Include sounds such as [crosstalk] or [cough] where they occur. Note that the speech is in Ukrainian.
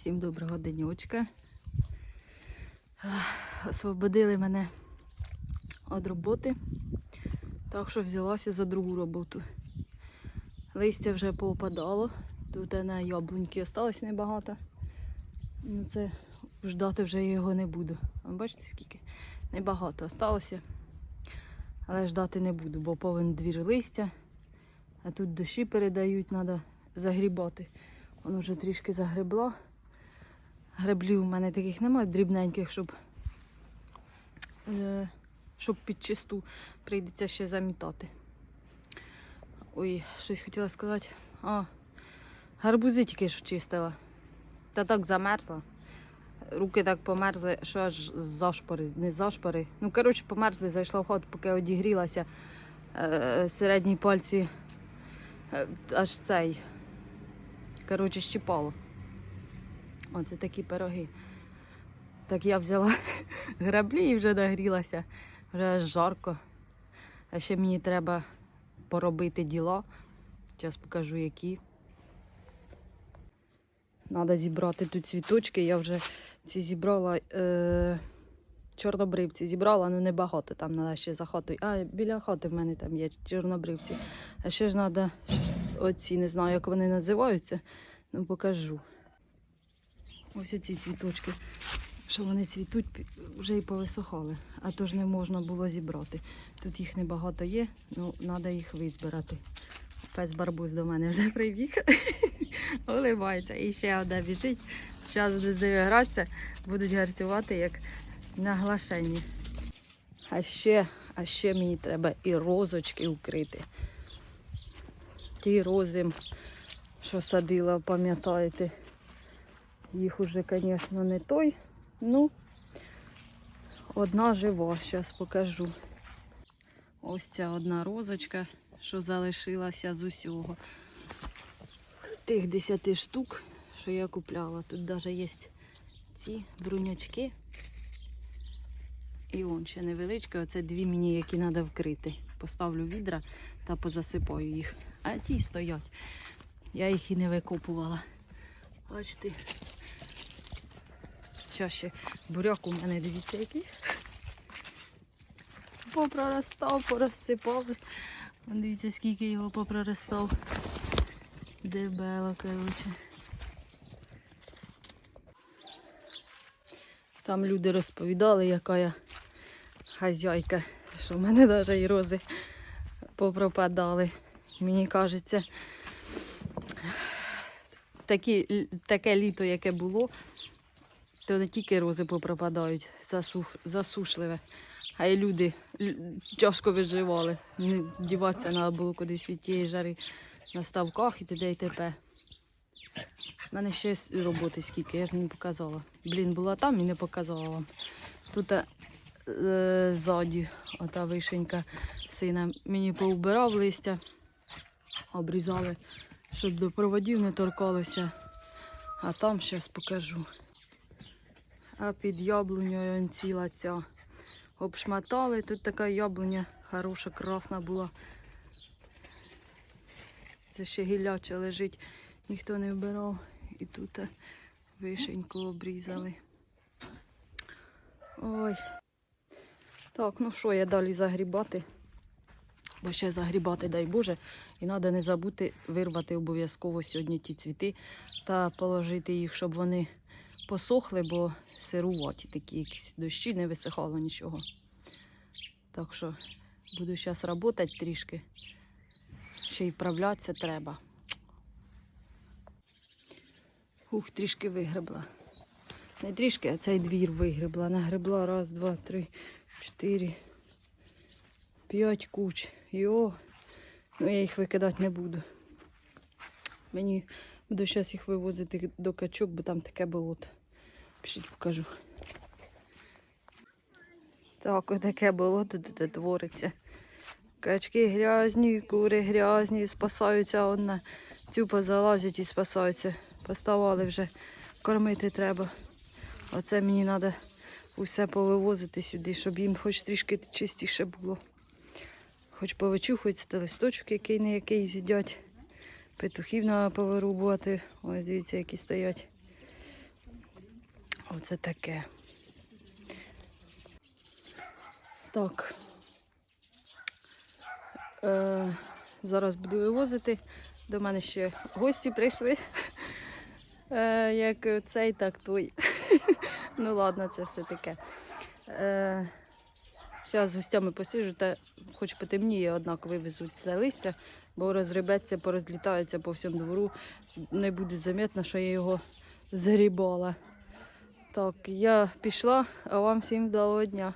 Всім доброго денечка. Освободили мене від роботи, так що взялася за другу роботу. Листя вже поопадало, тут на яблуньки осталось небагато. Ну це ждати вже його не буду. А бачите скільки? Небагато осталося. Але ждати не буду, бо повинен двір листя. А тут дощі передають, треба загрібати. Воно вже трішки загребло. Греблів у мене таких немає, дрібненьких, щоб, е, щоб під чисту прийдеться ще замітати. Ой, щось хотіла сказати. А, гарбузи тільки що чистила. Та так замерзла. Руки так померзли, що аж зашпори, не зашпори. Ну, коротше, померзли, зайшла в ход, поки одігрілася. Е, середні пальці е, аж цей. Коротше, щипало. Оце такі пироги. Так я взяла [laughs] граблі і вже нагрілася. Вже аж жарко. А ще мені треба поробити діла. Зараз покажу які. Треба зібрати тут цвіточки. Я вже ці зібрала е, чорнобривці. Зібрала, ну небагато. Там треба ще за хатою. А, біля хати в мене там є чорнобривці. А ще ж треба оці, не знаю, як вони називаються. Ну покажу. Ось ці цвіточки. Що вони цвітуть, вже і повисохали, а то ж не можна було зібрати. Тут їх небагато є, ну треба їх визбирати. Пес барбуз до мене вже прибіг. Улибається. [laughs] І ще одна біжить. Зараз буде з нею гратися, будуть гарцювати як на глашенні. А ще, а ще мені треба і розочки укрити. Ті рози, що садила, пам'ятаєте. Їх уже, звісно, не той. Ну, одна жива, зараз покажу. Ось ця одна розочка, що залишилася з усього. Тих 10 штук, що я купляла. Тут навіть є ці брунячки. І он ще невеличка, оце дві мені, які треба вкрити. Поставлю відра та позасипаю їх. А ті стоять. Я їх і не викопувала. Бачите. Ще буряк у мене, дивіться, який. Попроростав, порозсипав. Дивіться, скільки його попроростав. Дебело, коротше. Там люди розповідали, яка я хазяйка, що в мене навіть і рози попропадали. Мені кажеться, такі, таке літо, яке було, то не тільки рози попропадають, засух, засушливе, а й люди тяжко виживали. Не діватися треба було кудись від тієї жари на ставках і т.д. і т.п. У мене ще роботи скільки, я ж не показала. Блін, була там і не показала вам. Тут е, ззаді ота вишенька сина мені поубирав листя, обрізали, щоб до проводів не торкалося. А там зараз покажу. А під яблунею ціла ця. Обшматали. Тут така яблуня хороша, красна була. Це ще гіляче лежить. Ніхто не вбирав. І тут вишеньку обрізали. Ой. Так, ну що, я далі загрібати. Бо ще загрібати, дай Боже. І треба не забути вирвати обов'язково сьогодні ті цвіти та положити їх, щоб вони посохли, бо сируваті такі якісь дощі, не висихало нічого. Так що буду зараз працювати трішки. Ще й вправлятися треба. Ух, трішки вигребла. Не трішки, а цей двір вигребла. Нагребла раз, два, три, чотири, п'ять куч. Йо. Ну я їх викидати не буду. Мені буду зараз їх вивозити до качок, бо там таке болото. Пішіть покажу. Так, отаке болото тут твориться. Качки грязні, кури грязні, спасаються одна. Цю позалазять і спасаються. Поставали вже, кормити треба. Оце мені треба усе повивозити сюди, щоб їм хоч трішки чистіше було. Хоч повичухується листочок, який не який з'їдять. Петухів треба повирубувати. Ось дивіться, які стоять. Оце таке. Так. Е, зараз буду вивозити. До мене ще гості прийшли. Е, як цей, так той. [laughs] ну ладно, це все таке. Е, зараз з гостями посіжу, та хоч потемніє, однак вивезуть це листя, бо розрибеться, порозлітається по всьому двору. Не буде замітно, що я його згрібала. Так, я пішла, а вам всім вдалого дня.